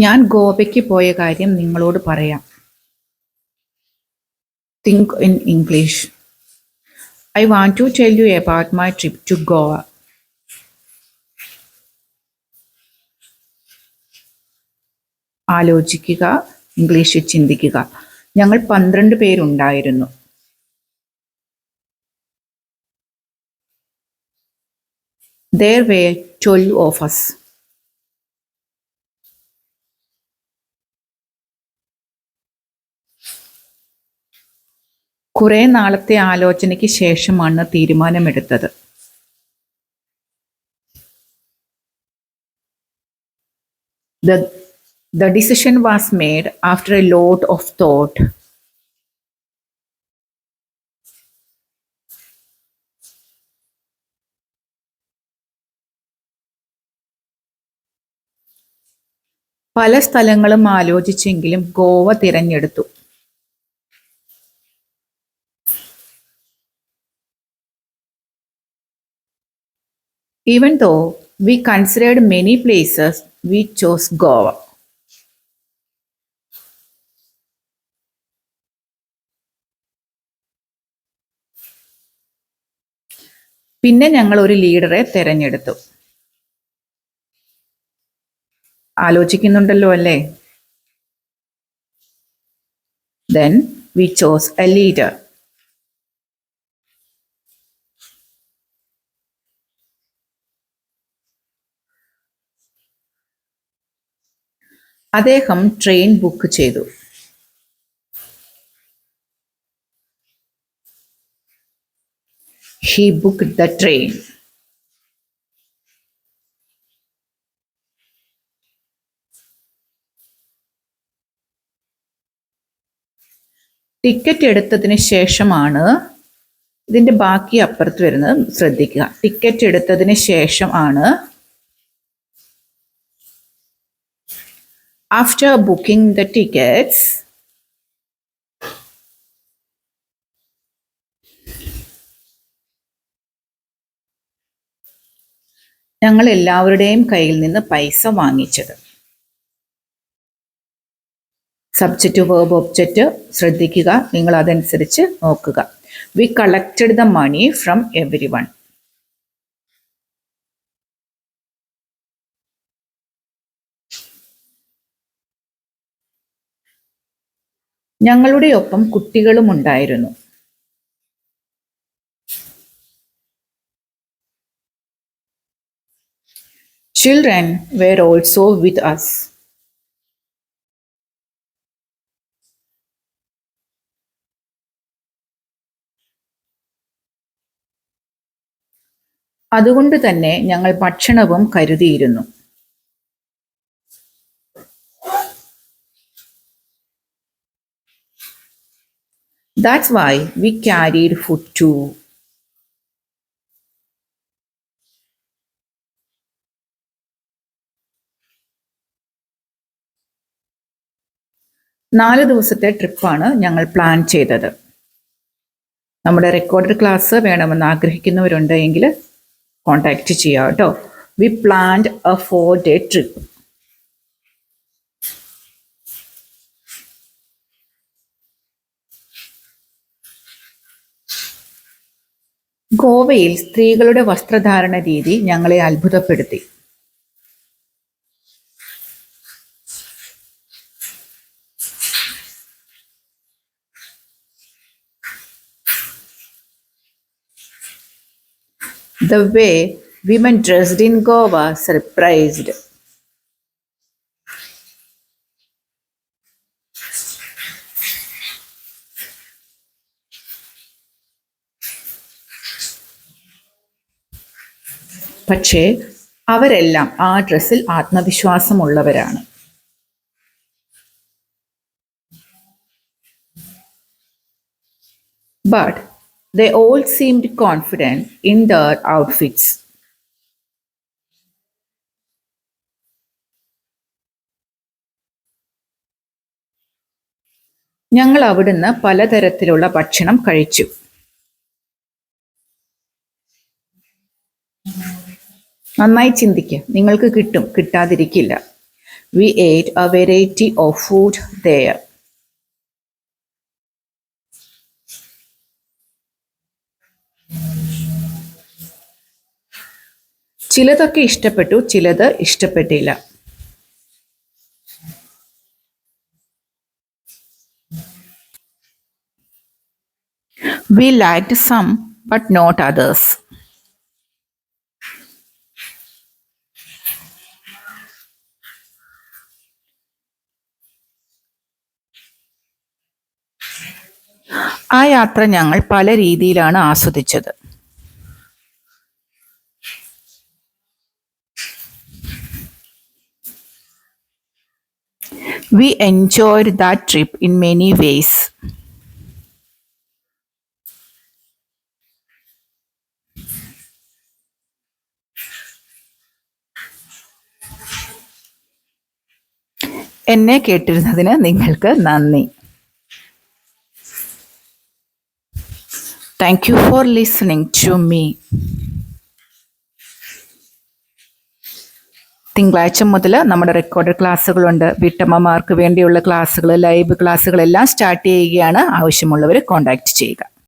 ഞാൻ ഗോവയ്ക്ക് പോയ കാര്യം നിങ്ങളോട് പറയാം. Think in English I want to tell you about my trip to Goa ആലോചിക്കുക ഇംഗ്ലീഷിൽ ചിന്തിക്കുക. ഞങ്ങൾ പന്ത്രണ്ട് പേരുണ്ടായിരുന്നു. There were 12 of us. കുറെ നാളത്തെ ആലോചനയ്ക്ക് ശേഷമാണ് തീരുമാനമെടുത്തത് the the decision was after a lot of thought. പല സ്ഥലങ്ങളും ആലോചിച്ചെങ്കിലും ഗോവ തിരഞ്ഞെടുത്തു Even though we considered many places, we chose Goa. പിന്നെ ഞങ്ങൾ ഒരു ലീഡറെ തിരഞ്ഞെടുത്തു. ആലോചിക്കുന്നുണ്ടല്ലോ അല്ലേ? Then we chose a leader അദ്ദേഹം ട്രെയിൻ ബുക്ക് ചെയ്തു. He book the train ticket എടുത്തതിന് ശേഷമാണ് ഇതിന്റെ ബാക്കി അപ്പുറത്ത് വരുന്നത്. ശ്രദ്ധിക്കുക. ടിക്കറ്റ് എടുത്തതിന് ശേഷം ആണ് ആഫ്റ്റർ booking the tickets, ഞങ്ങൾ എല്ലാവരുടെയും കയ്യിൽ നിന്ന് പൈസ വാങ്ങിച്ചത്. സബ്ജക്റ്റ് വേർബ് ഒബ്ജക്റ്റ് ശ്രദ്ധിക്കുക നിങ്ങൾ അതനുസരിച്ച് നോക്കുക. We collected the money from every one ഞങ്ങളുടെ ഒപ്പം കുട്ടികളും ഉണ്ടായിരുന്നു Children were also with us. അതുകൊണ്ട് തന്നെ ഞങ്ങൾ ഭക്ഷണവും കരുതിയിരുന്നു That's why we carried food too. നാല് ദിവസത്തെ ട്രിപ്പാണ് ഞങ്ങൾ പ്ലാൻ ചെയ്തത്. നമ്മുടെ റെക്കോർഡ് ക്ലാസ് വേണമെന്ന് ആഗ്രഹിക്കുന്നവരുണ്ടെങ്കിൽ കോണ്ടാക്ട് ചെയ്യാം കേട്ടോ we planned a four day trip ഗോവയിൽ സ്ത്രീകളുടെ വസ്ത്രധാരണ രീതി ഞങ്ങളെ അത്ഭുതപ്പെടുത്തി The way women dressed in Goa surprised. പക്ഷേ അവരെല്ലാം ആ ഡ്രസ്സിൽ ആത്മവിശ്വാസമുള്ളവരാണ്. But they all seemed confident in their outfits ഞങ്ങൾ അവിടുന്ന് പലതരത്തിലുള്ള ഭക്ഷണം കഴിച്ചു. നന്നായി ചിന്തിക്കുക നിങ്ങൾക്ക് കിട്ടും. കിട്ടാതിരിക്കില്ല. We ate a variety of food there ചിലതൊക്കെ ഇഷ്ടപ്പെട്ടു ചിലത് ഇഷ്ടപ്പെട്ടില്ല. We liked some but not others. ആ യാത്ര ഞങ്ങൾ പല രീതിയിലാണ് ആസ്വദിച്ചത്. We enjoyed that trip in many ways എന്നെ കേട്ടിരുന്നതിന് നിങ്ങൾക്ക് നന്ദി. Thank you for listening to me തിങ്കളാഴ്ച മുതൽ നമ്മുടെ റെക്കോർഡ് ക്ലാസ്സുകളുണ്ട്. വീട്ടമ്മമാർക്ക് വേണ്ടിയുള്ള ക്ലാസ്സുകൾ ലൈവ് ക്ലാസ്സുകളെല്ലാം സ്റ്റാർട്ട് ചെയ്യുകയാണ്. ആവശ്യമുള്ളവർ കോൺടാക്റ്റ് ചെയ്യുക.